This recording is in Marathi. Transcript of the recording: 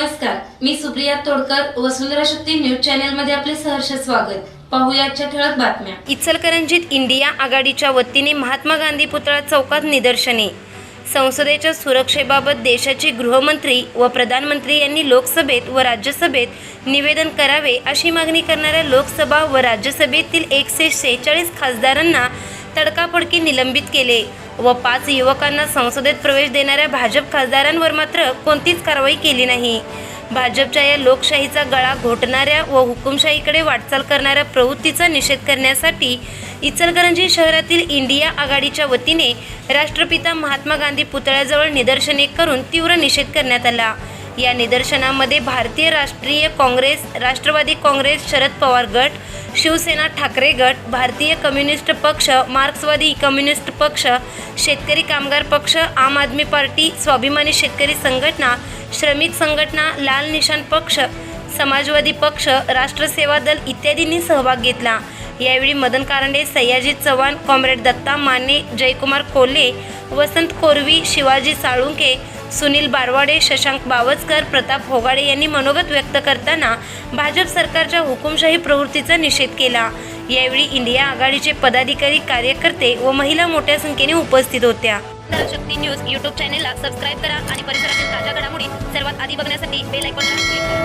नमस्कार मी सुप्रिया तोडकर वसुंधरा शक्ती न्यूज चॅनलमध्ये आपले सहर्ष स्वागत. पाहूया ठळक बातम्या. इचलकरंजीत इंडिया आघाडीच्या वतीने महात्मा गांधी पुतळा चौकात निदर्शने. संसदेच्या सुरक्षेबाबत देशाचे गृहमंत्री व प्रधानमंत्री यांनी लोकसभेत व राज्यसभेत निवेदन करावे अशी मागणी करणाऱ्या लोकसभा व राज्यसभेतील एकशे शेहेचाळीस खासदारांना तडकाफडकी निलंबित केले. व पाच युवकांना संसदेत प्रवेश देणाऱ्या भाजप खासदारांवर मात्र कोणतीच कारवाई केली नाही. भाजपच्या या लोकशाहीचा गळा घोटणाऱ्या व हुकुमशाहीकडे वाटचाल करणाऱ्या प्रवृत्तीचा निषेध करण्यासाठी इचलकरंजी शहरातील इंडिया आघाडीच्या वतीने राष्ट्रपिता महात्मा गांधी पुतळ्याजवळ निदर्शने करून तीव्र निषेध करण्यात आला. या निदर्शनामध्ये भारतीय राष्ट्रीय काँग्रेस राष्ट्रवादी काँग्रेस शरद पवार गट शिवसेना ठाकरे गट भारतीय कम्युनिस्ट पक्ष मार्क्सवादी कम्युनिस्ट पक्ष शेतकरी कामगार पक्ष आम आदमी पार्टी स्वाभिमानी शेतकरी संघटना श्रमिक संघटना लाल निशाण पक्ष समाजवादी पक्ष राष्ट्र सेवा दल इत्यादींनी सहभाग घेतला. यावेळी मदन कारंडे सयाजी चव्हाण कॉम्रेड दत्ता माने जयकुमार कोल्हे वसंत कोरवी शिवाजी साळुंके सुनील बारवाडे शशांक बावचकर प्रताप होगाडे यांनी मनोगत व्यक्त करताना भाजप सरकारच्या हुकुमशाही प्रवृत्तीचा निषेध केला. यावेळी इंडिया आघाडीचे पदाधिकारी कार्यकर्ते व महिला मोठ्या संख्येने उपस्थित होत्या. शक्ती न्यूज यूट्यूब चॅनेलला सबस्क्राईब करा आणि परिसरातील ताज्या घडामोडी सर्वात आधी बघण्यासाठी बेल आयकॉनला क्लिक करा.